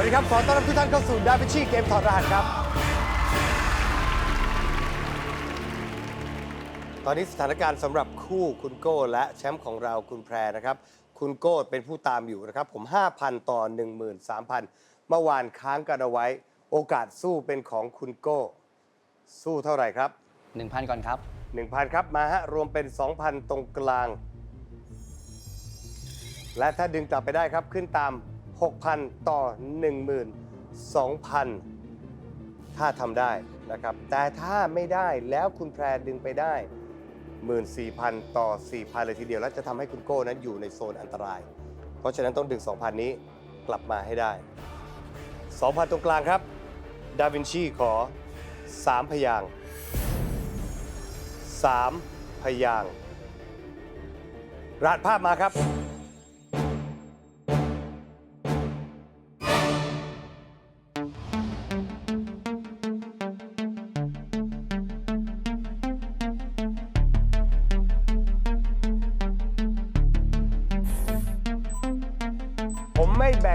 วัสดีครับ ขอต้อนรับทุกท่านเข้าสู่ดาวินชีเกมถอดรหัสครับ ตอนนี้สถานการณ์สำหรับคู่คุณโก้และแชมป์ของเราคุณแพรนะครับ คุณโก้เป็นผู้ตามอยู่นะครับ ผม 5,000 ต่อ 13,000 เมื่อวานค้างกันเอาไว้ โอกาสสู้เป็นของคุณโก้ สู้เท่าไหร่ครับ 1,000 ก่อนครับ 1,000 ครับ มาฮะ รวมเป็น 2,000 ตรงกลาง และถ้าดึงกลับไปได้ครับขึ้นตาม 6,000 ต่อ 12,000 ถ้าทำได้นะครับ แต่ถ้าไม่ได้แล้วคุณแพรดึงไปได้ 14,000 ต่อ 4,000 เลยทีเดียว แล้วจะทำให้คุณโก้นั้นอยู่ในโซนอันตราย เพราะฉะนั้นต้องดึง 2,000 นี้กลับมาให้ได้ 2,000 ตรงกลางครับ ดาวินชีขอ 3 พยางค์สามพยางค์รหัสภาพมาครับ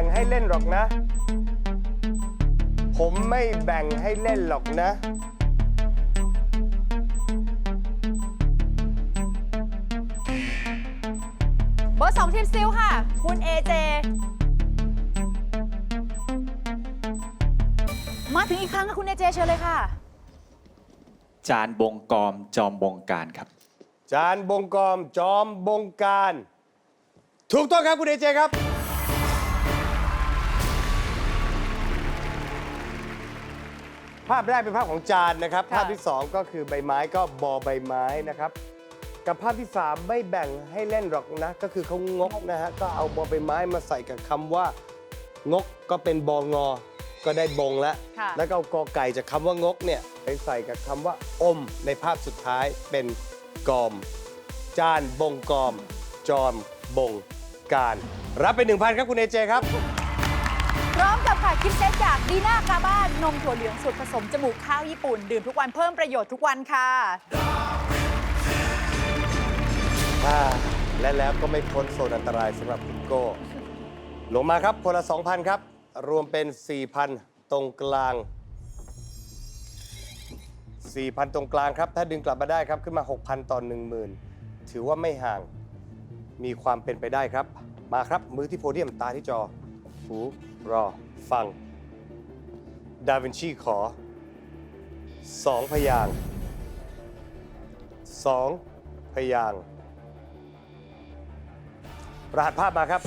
งให้เล่นหรอกนะ ผมไม่แบ่งให้เล่นหรอกนะ เบอร์สองทีมซิลค่ะ คุณเอเจ มาถึงอีกครั้งค่ะคุณเอเจเชิญเลยค่ะ จานบงกอมจอมบงการครับ จานบงกอมจอมบงการ ถูกต้องครับคุณเอเจครับ ภาพแรกเป็นภาพของจานนะครับค่ะภาพที่ 2 ก็คือใบไม้ก็บอใบไม้นะครับ กับภาพที่ 3 ไม่แบ่งให้เล่นหรอกนะ ก็คือเขางกนะฮะ ก็เอาบอใบไม้มาใส่กับคำว่า งกก็เป็นบองอ ก็ได้บงแล้ว ค่ะ แล้วก็เอากอไก่จากคำว่างกเนี่ยไปใส่กับคำว่าอม ในภาพสุดท้ายเป็นกอม จานบงกอม จอมบงการ รับไป1,000ครับคุณเอเจครับ พร้อมกับค่ะคิดเซตจากดีน่ากาบ้านนมถั่วเหลืองสูตรผสมจมูกข้าวญี่ปุ่น ดื่มทุกวันเพิ่มประโยชน์ทุกวันค่ะอ่าและแล้วก็ไม่พ้นโซนอันตรายสำหรับคุณโก้ลงมาครับคนละ 2,000 ครับ รวมเป็น 4,000 ตรงกลาง 4,000 ตรงกลางครับ ถ้าดึงกลับมาได้ครับขึ้นมา 6,000 ต่อ 10,000 ถือว่าไม่ห่างมีความเป็นไปได้ครับ มาครับ มือที่โพเดียมตาที่จอ ฟูรอ ฟัง ดาวินชีขอสองพยางสองพยางรหัสภาพมาครับ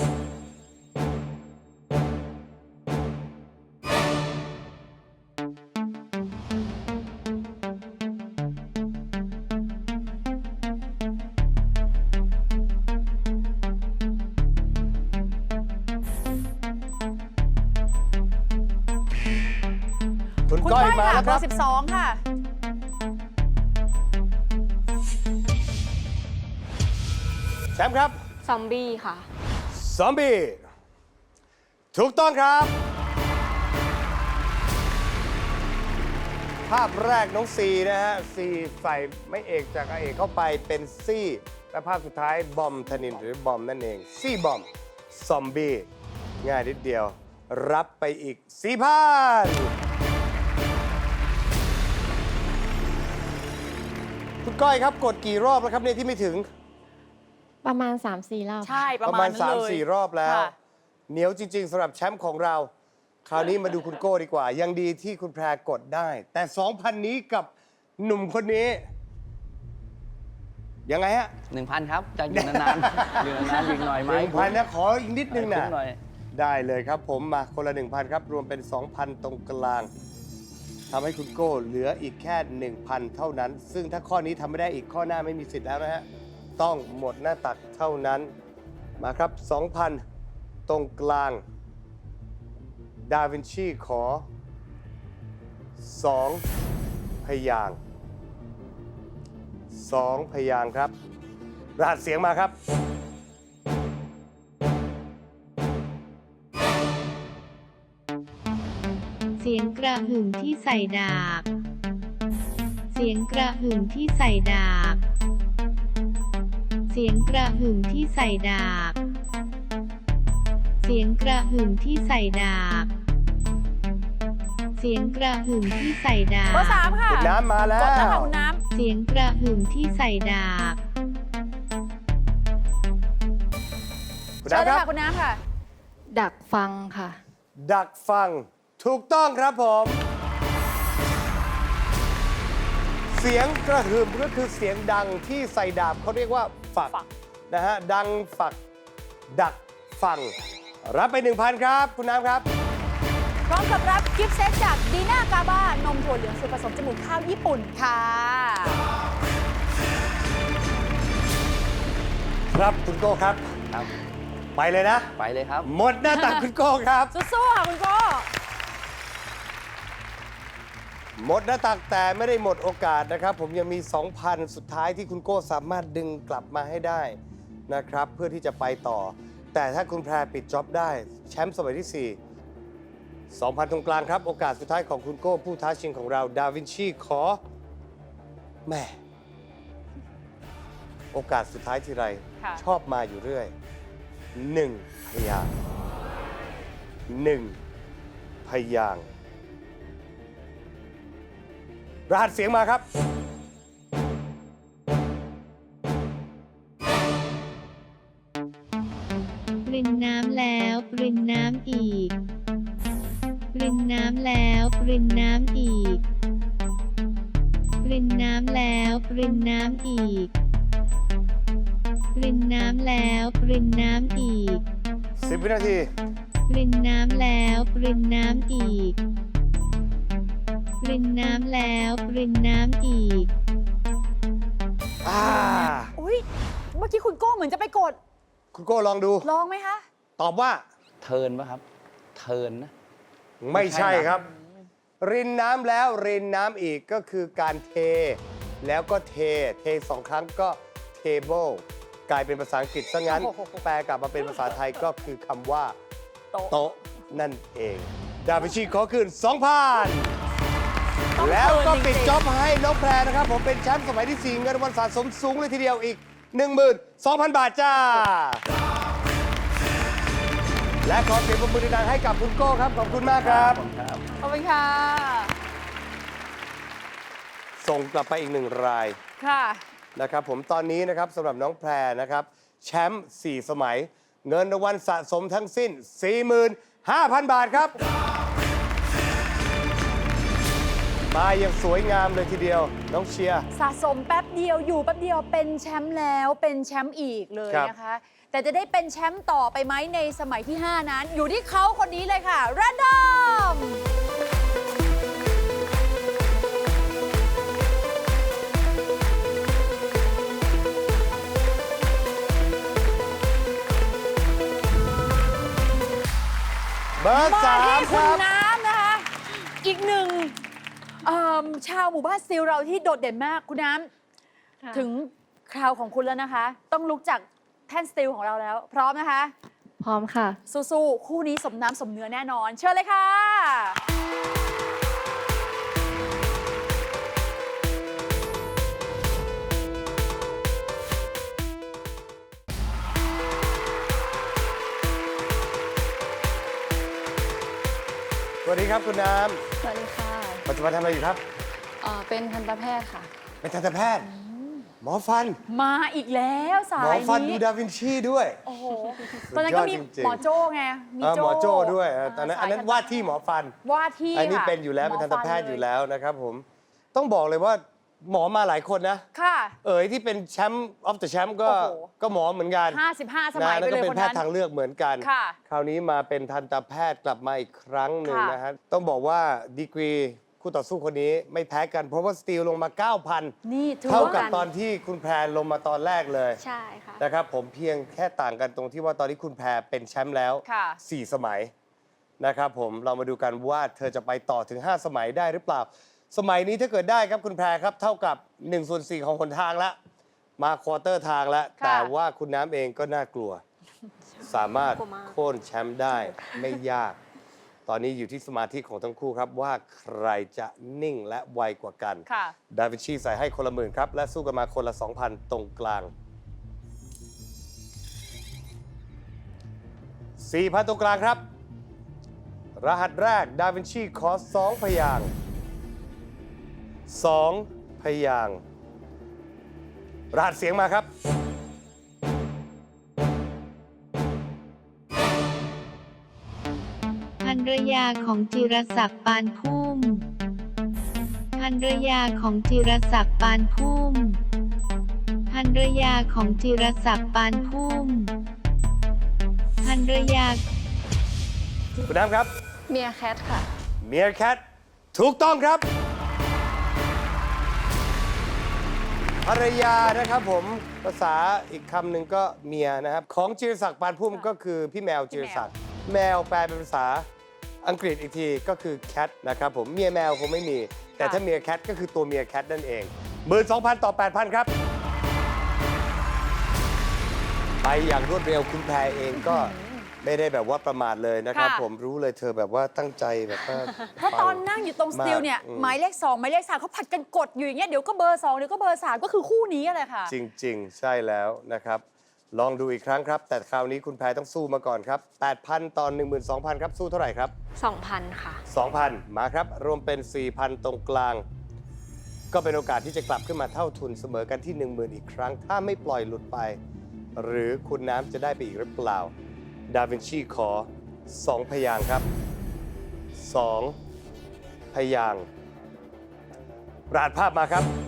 คุณคุณก้อยก้อยมาค่ะแล้วเบคอรับ ร์สิบสองค่ะ แชมป์ครับ ซอมบี้ค่ะ ซอมบี้ ถูกต้องครับ ภาพแรกน้องซีนะฮะ ซีใส่ไม่เอกจากอาเอกเข้าไปเป็นซี่ และภาพสุดท้ายบอมธนินหรือบอมนั่นเอง ซี่บอม ซอมบี้ ง่ายนิดเดียว รับไปอีกสี่พัน ก้อยครับกดกี่รอบแล้วครับเนี่ยที่ไม่ถึงประมาณ 3-4รอบ ใช่ปประระมามาณณนั้นเลย3-4 รอบแล้ว ค่ะ เหนียวจริง ๆสำหรับแชมป์ของเรา คราวนี้มาดูคุณโก้ดีกว่า ยังดีที่คุณแพรกดได้ แต่ 2,000 นี้กับหนุ่มคนนี้ ยังไงฮะหนึ่งพันครับจะอยู่นานๆ อยู่นานๆยิงหน่อยไหมหนึ่งพันนะขออีกนิดนึงนะคุ้มหน่อย ได้เลยครับผมมาคนละ 1,000 ครับ รวมเป็น 2,000 ตรงกลาง ทำให้คุณโก้เหลืออีกแค่ 1,000 เท่านั้น ซึ่งถ้าข้อนี้ทำไม่ได้อีกข้อหน้าไม่มีสิทธิ์แล้วนะฮะ ต้องหมดหน้าตักเท่านั้น มาครับ 2,000 ตรงกลาง ดาวินชีขอ 2 พยางสองพยางค์ครับรหัสเสียงมาครับ กระหึ่มที่ใส่ดาบ เสียงกระหึ่มที่ใส่ดาบ เสียงกระหึ่มที่ใส่ดาบ เสียงกระหึ่มที่ใส่ดาบ เสียงกระหึ่มที่ใส่ดาบเบอร์สามค่ะคุณน้ำมาแล้กดแล้วค่ะว คุณน้เสียงกระหึ่มที่ใส่ดาบำคุณเชิญเลยน้ำคค่ะรับคุณน้ำค่ะ ดักฟังค่ะ ดักฟัง ถูกต้องครับผม เสียงกระหึ่มก็คือเสียงดังที่ใส่ดาบเขาเรียกว่าฝักฝัก นะฮะดังฝัก ดักฟัง รับไป 1,000 ครับ คุณน้ำครับ พร้อมกับรับกิฟต์เซตจากดีน่ากาบ้านมถั่วเหลืองสูตรผสมจมูกข้าวญี่ปุ่นค่ะ ครับคุณโก้ครับ ครับ ไปเลยนะ ไปเลยครับ หมดหน้าตักคุณโก้ครับ สู้ๆค่ะคุณโก้ หมดหน้าตักแต่ไม่ได้หมดโอกาสนะครับ ผมยังมี 2,000 สุดท้ายที่คุณโก้สามารถดึงกลับมาให้ได้นะครับ เพื่อที่จะไปต่อ แต่ถ้าคุณแพรปิดจ็อบได้ แชมป์สมัยที่ 4 2,000 ตรงกลางครับ โอกาสสุดท้ายของคุณโก้ผู้ท้าชิงของเราดาวินชีขอแหม่โอกาสสุดท้ายทีไร ค่ะ ชอบมาอยู่เรื่อยหนึ่งพยางค์หนึ่งพยางค์ รหัสเสียงมาครับ ปรินน้ำแล้ว ปรินน้ำอีก ปรินน้ำแล้ว ปรินน้ำอีก ปรินน้ำแล้ว ปรินน้ำอีก ปรินน้ำแล้ว ปรินน้ำอีก 10 วินาที ปรินน้ำแล้ว ปรินน้ำอีกป รินน้ำแล้วปรินน้ำอีก อ่าอุ้ยเมื่อกี้คุณโก้เหมือนจะไปกด คุณโก้ลองดู ลองไหมคะ ตอบว่าเทิร์นปะครับ เทิร์นนะ ไม่ใช่ไม่ใช่นะครับ รินน้ำแล้วรินน้ำอีกก็คือการเท แล้วก็เท เทสองครั้งก็ table กลายเป็นภาษาอังกฤษซะงั้น โอ้โห แปลกลับมาเป็นภาษาไทยก็คือคำว่า โต๊ะ โต๊ะนั่นเอง ดาวินชีขอคืน ต้อง2,000แล้วก็เทิร์นจริงๆปิดจ็อบให้น้องแพรนะครับ ผมเป็นแชมป์สมัยที่ 4 เงินรางวัลสะสมสูงเลยทีเดียวอีก 12,000 บาทจ้า และขอเสียงปรบมือดังๆให้กับคุณโก้ครับ ขอบคุณมากครับผมครับขอบคุณค่ะ ส่งกลับไปอีกหนึ่งรายค่ะนะครับ ผมตอนนี้นะครับสำหรับน้องแพรนะครับ แชมป์4สมัย เงินรางวัลสะสมทั้งสิ้น 45,000 บาทครับ มาอย่างสวยงามเลยทีเดียวน้องเชียร์ สะสมแป๊บเดียวอยู่แป๊บเดียวเป็นแชมป์แล้วเป็นแชมป์อีกเลยครับ นะคะ แต่จะได้เป็นแชมป์ต่อไปไหมในสมัยที่ 5 นั้น อยู่ที่เขาคนนี้เลยค่ะแรนดอมเบอร์มาสามที่คคุณรับ น้ำนะคะ อีกหนึ่ง เอิ่มชาวหมู่บ้านสติลเราที่โดดเด่นมากคุณน้ำถึงคราวของคุณแล้วนะคะ ต้องลุกจากแท่นสติลของเราแล้ว พร้อมนะคะ พร้อมค่ะ สู้ๆคู่นี้สมน้ำสมเนื้อแน่นอน เชิญเลยค่ะ สวัสดีครับคุณน้สวัสดีค่ะำ ปัจจุบันทำอะไรอยู่ครับ เอ่อเป็นทันตแพทย์ค่ะ เป็นทันตแพทย์ หมอฟัน มาอีกแล้วสาหมอยฟันดูนี้ดาวินชีด้วย โอ้โหตอนนั้นก็มีสุดยอดจริงๆ หมอโจ้ไงมีเออโจ้หมอโจ้ด้วยเออตอนนั้นสยอันนั้นวาดที่หมอฟันวาดที่อันนี้ค่ะเป็นอยู่แล้ว เป็นทันตแพทย์หมอยู่แล้วนะครับผม ต้องบอกเลยว่าหมอมาหลายคนนะ ค่ะ เอ๋ยที่เป็นแชมป์ออฟเดอะแชมป์ก็โอ้โห ก็หมอเหมือนกัน55 สมัยนะไปแล้วเลก็ยเป็นคนแพทนั้น ย์ทางเลือกเหมือนกัน ค่ะคราวนี้มาเป็นทันตแพทย์กลับมาอีกครั้งหนึ่งค่ะ นะฮะ ต้องบอกว่าดีกรี คู่ต่อสู้คนนี้ไม่แพ้กันเพราะว่าสตีลลงมา 9,000 นี่ถือเท่าว่ากับตอนที่คุณแพรลงมาตอนแรกเลยใช่ค่ะ นะครับผมเพียงแค่ต่างกันตรงที่ว่าตอนนี้คุณแพรเป็นแชมป์แล้ว ค่ะ 4 สมัยนะครับผมเรามาดูกันว่าเธอจะไปต่อถึง 5 สมัยได้หรือเปล่า สมัยนี้ถ้าเกิดได้ครับคุณแพรครับ เท่ากับ1ส่วน4ของหนทางละ มาควอเตอร์ทางแล้วค่ะ แต่ว่าคุณน้ำเองก็น่ากลัว สามารถกลัวมาก โค่นแชมป์ได้ไม่ยาก ตอนนี้อยู่ที่สมาธิของทั้งคู่ครับว่าใครจะนิ่งและไวกว่ากัน ค่ะ ดาวินชีใส่ให้คนละหมื่นครับ และสู้กันมาคนละ 2,000 ตรงกลาง 4,000 ตรงกลางครับ รหัสแรก ดาวินชีขอ 2 พยางค์2พยางค์รหัสเสียงมาครับ ยาของจิรศักดิ์ปานพุ่มภรรยาของจิรศักดิ์ปานพุ่มภรรยาของจิรศักดิ์ปานพุ่มภรรยา คุณน้ำครับ เมียแคทค่ะ เมียแคทถูกต้องครับ ภรรยานะครับผมภาษาอีกคำหนึ่งก็เมียนะครับ ของจิรศักดิ์ปานพุ่มก็คือพี่แมวจิรศักดิ์แมวแปลเป็นภาษา อังกฤษอีกทีก็คือแคทนะครับผมเมียแมวคงไม่มี แต่ถ้าเมียแคทก็คือตัวเมียแคทนั่นเองหมื่นสองพันต่อแปดพันครับ ไปอย่างรวดเร็วคุณแพรเองก็ไม่ได้แบบว่าประมาทเลยนะครับ ค่ะ ผมรู้เลยเธอแบบว่าตั้งใจแบบว่าเพราะตอนนั่งอยู่ตรงสติลเนี่ยอืมหมายเลข2หมายเลข3เขาผัดกันกดอยู่อย่างเงี้ยเดี๋ยวก็เบอร์2เดี๋ยวก็เบอร์3ก็คือคู่นี้อะไรค่ะ จริง ๆ ใช่แล้วนะครับ ลองดูอีกครั้งครับ แต่คราวนี้คุณแพรต้องสู้มาก่อนครับ 8,000 ตอน 12,000 ครับ สู้เท่าไหร่ครับ 2,000 ค่ะ 2,000 มาครับ รวมเป็น 4,000 ตรงกลาง ก็เป็นโอกาสที่จะกลับขึ้นมาเท่าทุนเสมอกันที่ 10,000 อีกครั้ง ถ้าไม่ปล่อยหลุดไป หรือคุณน้ำจะได้ไปอีกหรือเปล่า ดาวินชีขอ 2 พยางค์ครับ 2 พยางค์รหัสภาพมาครับเบ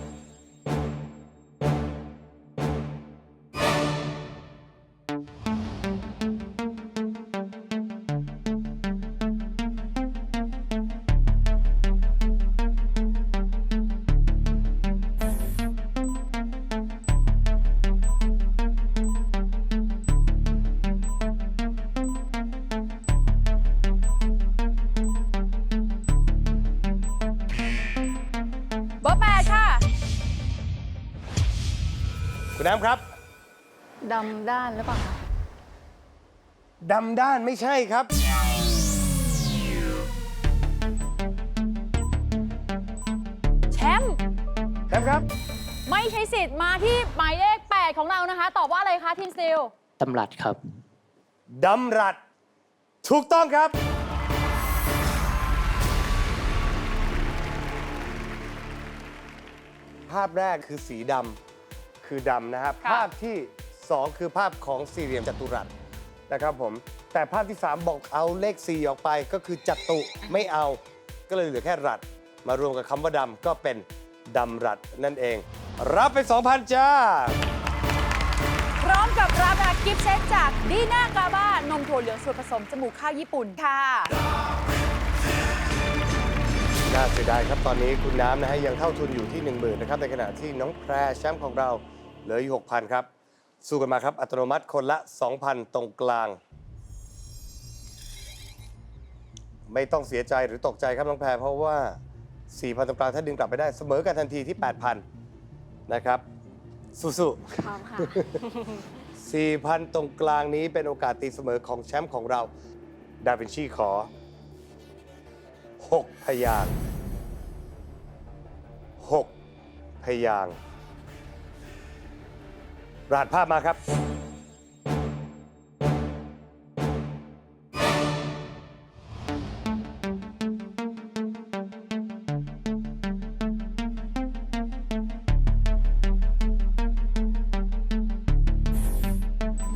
คุณน้ำครับดำด้านหรือเปล่าคะดำด้านไม่ใช่ครับ แชมป์แชมป์ครับ ไม่ใช้สิทธิ์มาที่หมายเลข 8 ของเรานะคะ ตอบว่าอะไรคะทีมสติลตำรัดครับ ดำรัด ถูกต้องครับ ภาพแรกคือสีดำ คือดำนะครับค่ะภาพที่ 2 คือภาพของสี่เหลี่ยมจัตุรัสนะครับผมแต่ภาพที่ 3 บอกเอาเลข 4 ออกไปก็คือจัตุไม่เอา ก็เลยเหลือแค่รัด มารวมกับคำว่าดำก็เป็นดำรัดนั่นเอง รับไป 2,000 จ้า พร้อมกับรับนะคะกิฟต์เซตจากดีน่ากาบ้านมถั่วเหลืองสูตรผสมจมูกข้าวญี่ปุ่นค่ะ น่าเสียดายครับตอนนี้คุณน้ำนะฮะยังเท่าทุนอยู่ที่ 1 0,000นะครับในขณะที่น้องแพรแชมป์ของเรา เหลืออยู่6,000 ครับ สู้กันมาครับ อัตโนมัติคนละ 2,000 ตรงกลาง ไม่ต้องเสียใจหรือตกใจครับน้องแพรเพราะว่า 4,000 ตรงกลางถ้าดึงกลับไปได้เสมอกันทันทีที่ 8,000 นะครับ สู้พร้อมค่ะๆ4,000 ตรงกลางนี้เป็นโอกาสตีเสมอของแชมป์ของเรา ดาวินชีขอ 6 พยางค์6พยางค์ รหัสภาพมาครับ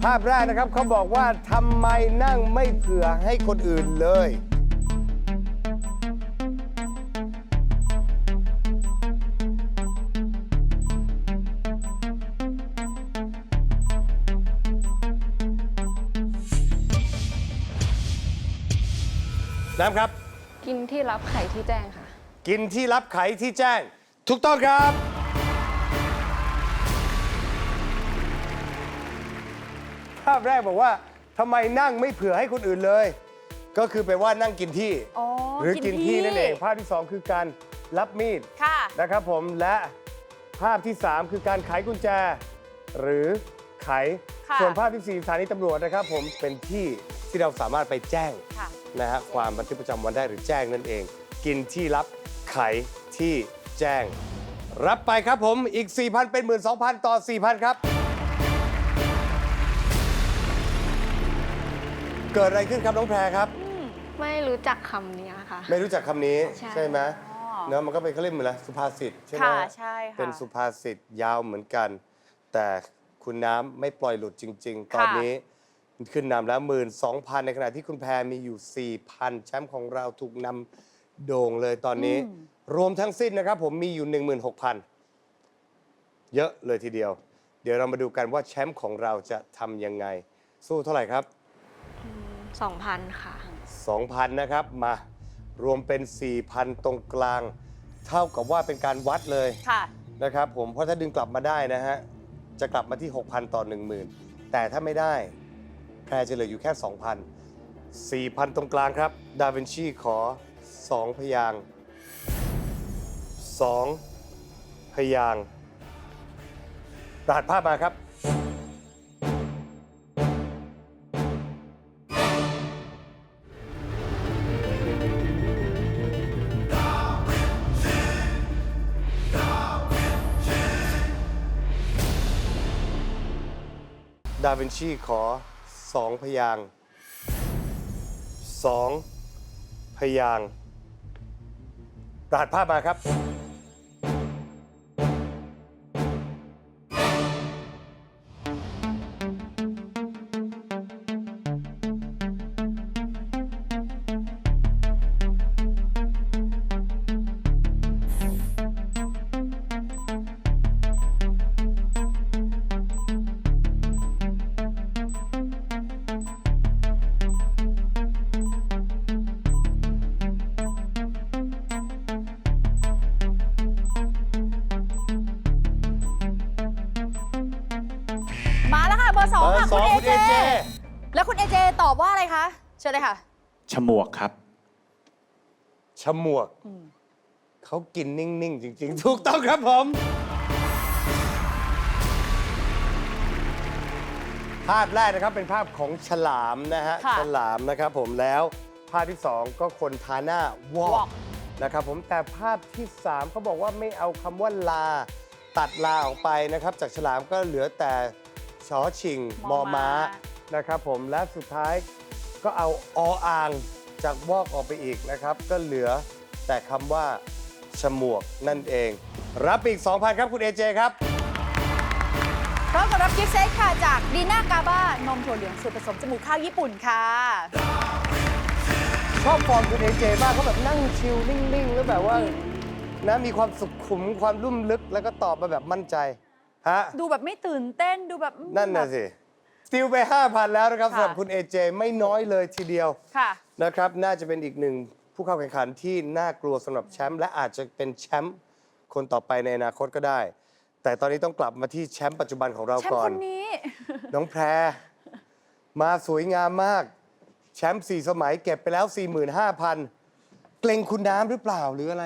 ภาพแรกนะครับเขาบอกว่าทำไมนั่งไม่เผื่อให้คนอื่นเลย น้ำครับ กินที่รับไข่ที่แจ้งค่ะ กินที่รับไขที่แจ้ง ถูกต้องครับ ภาพแรกบอกว่าทำไมนั่งไม่เผื่อให้คนอื่นเลย ก็คือแปลว่านั่งกินที่ อ๋อหรือกินที่กินที่นั่นเองภาพที่สองคือการรับมีด ค่ะ นะครับผมและภาพที่ 3 คือการไขกุญแจ หรือ ไข ค่ะ ส่วนภาพที่ 4 สถานีตำรวจนะครับ ผมเป็นที่ที่เราสามารถไปแจ้งค่ะ นะฮะความบันทึกประจำวันได้หรือแจ้งนั่นเอง กินที่รับไขที่แจ้ง รับไปครับผมอีก 4,000 เป็น 12,000 ต่อ 4,000 ครับ เกิดอะไรขึ้นครับน้องแพรครับ ไม่รู้จักคำนี้ค่ะ ไม่รู้จักคำนี้ใช่ไหมอ๋อเนอะมันก็เป็นเขาเรียกเหมือนอะไรสุภาษิตใช่ไหมค่ะใช่ค่ะ เป็นสุภาษิตยาวเหมือนกัน แต่ คุณน้ำไม่ปล่อยหลุดจริง ๆ ตอนนี้ขึ้นนำแล้ว1 2 0 0 0ในขณะที่คุณแพรมีอยู่ 4,000 แชมป์ของเราถูกนำโด่งเลยตอนนี้รวมทั้งสิ้นนะครับ ผมมีอยู่ 16,000 เยอะเลยทีเดียว เดี๋ยวเรามาดูกันว่าแชมป์ของเราจะทำยังไง สู้เท่าไหร่ครับ2,000ค่ะ 2,000 นะครับ มารวมเป็น 4,000 ตรงกลาง เท่ากับว่าเป็นการวัดเลยค่ะ นะครับผมเพราะถ้าดึงกลับมาได้นะฮะ จะกลับมาที่ 6,000 ต่อ 10,000 แต่ถ้าไม่ได้แพรจะเหลืออยู่แค่ 2,000 4,000 ตรงกลางครับ ดาวินชีขอ 2 พยาง 2 พยางค์รหัสภาพมาครับ ดาวินชีขอสองพยางค์สองพยางค์รหัสภาพมาครับ อร์สองเบอค่ะร์สคุอณงเอคุณเจเอเจ แล้วคุณเอเจตอบว่าอะไรคะ เชิญเลยค่ะ ฉมวกครับ ฉมวก เขากินนิ่ง ๆ จริง ๆ ถูกต้องครับผม ภาพแรกนะครับเป็นภาพของฉลามนะฮะ ค่ะฉลามนะครับผมแล้วภาพที่ 2 ก็คนทาหน้าวอ Walk กนะครับผมแต่ภาพที่3เขาบอกว่าไม่เอาคำว่าลา ตัดลาออกไปนะครับ จากฉลามก็เหลือแต่ ชอชิงมมออม้า ม้า นะครับผมและสุดท้ายก็เอาออ่างจากวอกออกไปอีกนะครับ ก็เหลือแต่คำว่าฉมวกนั่นเอง รับอีก 2,000 ครับคุณเอเจครับ พร้อมกับรับกิฟต์เซตค่ะจากดีน่ากาบ้านมถั่วเหลืองสูตรผสมจมูกข้าวญี่ปุ่นค่ะชอบฟอร์มคุณเอเจมากเขาแบบนั่งชิลนิ่ง ๆ แล้วแบบว่านะมีความสุขุมความลุ่มลึกแล้วก็ตอบมาแบบมั่นใจ ฮะ ดูแบบไม่ตื่นเต้นดูแบบอืมนั่นน่ะแบบ สิสติลไป 5,000 แล้วนะครับค่ะ สำหรับคุณเอเจไม่น้อยเลยทีเดียวค่ะ นะครับ น่าจะเป็นอีกหนึ่งผู้เข้าแข่งขันที่น่ากลัวสำหรับแชมป์และอาจจะเป็นแชมป์คนต่อไปในอนาคตก็ได้ แต่ตอนนี้ต้องกลับมาที่แชมป์ปัจจุบันของเราแชมป์ก่อคน นนี้ น้องแพร มาสวยงามมาก แชมป์สี่สมัยเก็บไปแล้ว 45,000 เกรงคุณน้ำหรือเปล่าหรืออะไร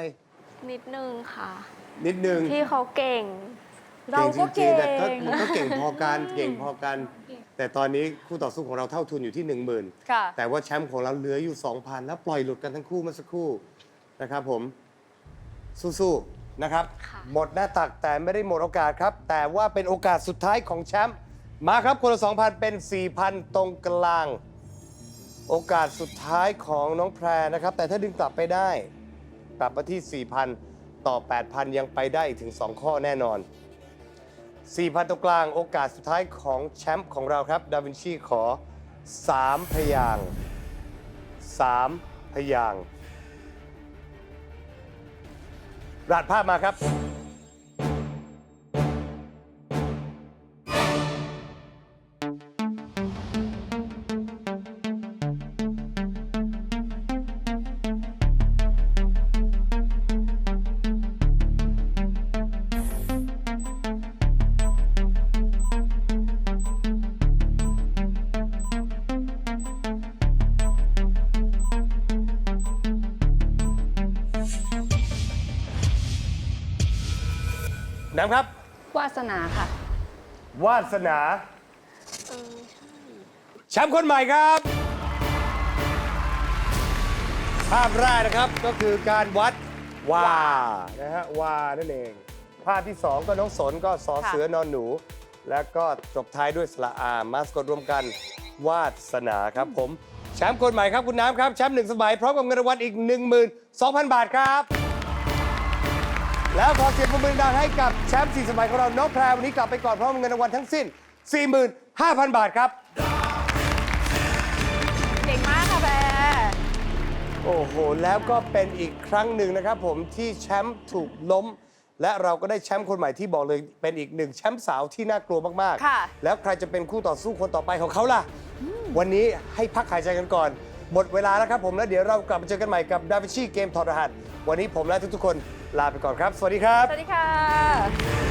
นิดนึงค่ะ นิดนึง พี่เขาเก่ง เราก็จริเก่งงๆแต่ก็มันก็เก่งพอกันเก่งพอกัน แต่ตอนนี้คู่ต่อสู้ของเราเท่าทุนอยู่ที่ 10,000 ค่ะ แต่ว่าแชมป์ของเราเหลืออยู่ 2,000 แล้วปล่อยหลุดกันทั้งคู่เมื่อสักครู่นะครับผม สู้ๆนะครับค่ะหมดหน้าตักแต่ไม่ได้หมดโอกาสครับ แต่ว่าเป็นโอกาสสุดท้ายของแชมป์มาครับคนละ 2,000 เป็น 4,000 ตรงกลาง โอกาสสุดท้ายของน้องแพรนะครับ แต่ถ้าดึงกลับไปได้ กลับมาที่ 4,000 ต่อ 8,000 ยังไปได้อีกถึง 2 ข้อแน่นอน 4,000 ตรงกลาง โอกาสสุดท้ายของแชมป์ของเราครับ ดาวินชีขอ 3 พยางค์3พยางค์ราดภาพมาครับ น้ำครับ วาสนาค่ะ วาสนาแชมป์คนใหม่ครับ ภาพแรกนะครับก็คือการวัดวานะฮะวานั่นเอง ภาพที่ 2 ก็น้องสนก็สอค่ะเสือนอนหนู แล้วก็จบท้ายด้วยสระอามาสกดรวมกันวาสนาครับผมแชมป์คนใหม่ครับคุณน้ำครับแชมป์หนึ่งสมัยพร้อมกับเงินรางวัลอีก 12,000 บาทครับ แล้วขอเสียงปรบมือดังให้กับแชมป์สี่สมัยของเราน้องแพรวันนี้กลับไปก่อนพร้อมเงินรางวัลทั้งสิ้น 45,000 บาทครับ เก่งมากค่ะแบร์โอ้โห แล้วก็เป็นอีกครั้งหนึ่งนะครับผมที่แชมป์ถูกล้ม และเราก็ได้แชมป์คนใหม่ที่บอกเลยเป็นอีกหนึ่งแชมป์สาวที่น่ากลัวมาก ค่ะ ๆ แล้วใครจะเป็นคู่ต่อสู้คนต่อไปของเขาล่ะ วันนี้ให้พักหายใจกันก่อน หมดเวลาแล้วครับผมแล้วเดี๋ยวเรากลับมาเจอกันใหม่กับดาวิชีเกมถอดรหัส วันนี้ผมและทุกๆคน ลาไปก่อนครับ สวัสดีครับ สวัสดีค่ะ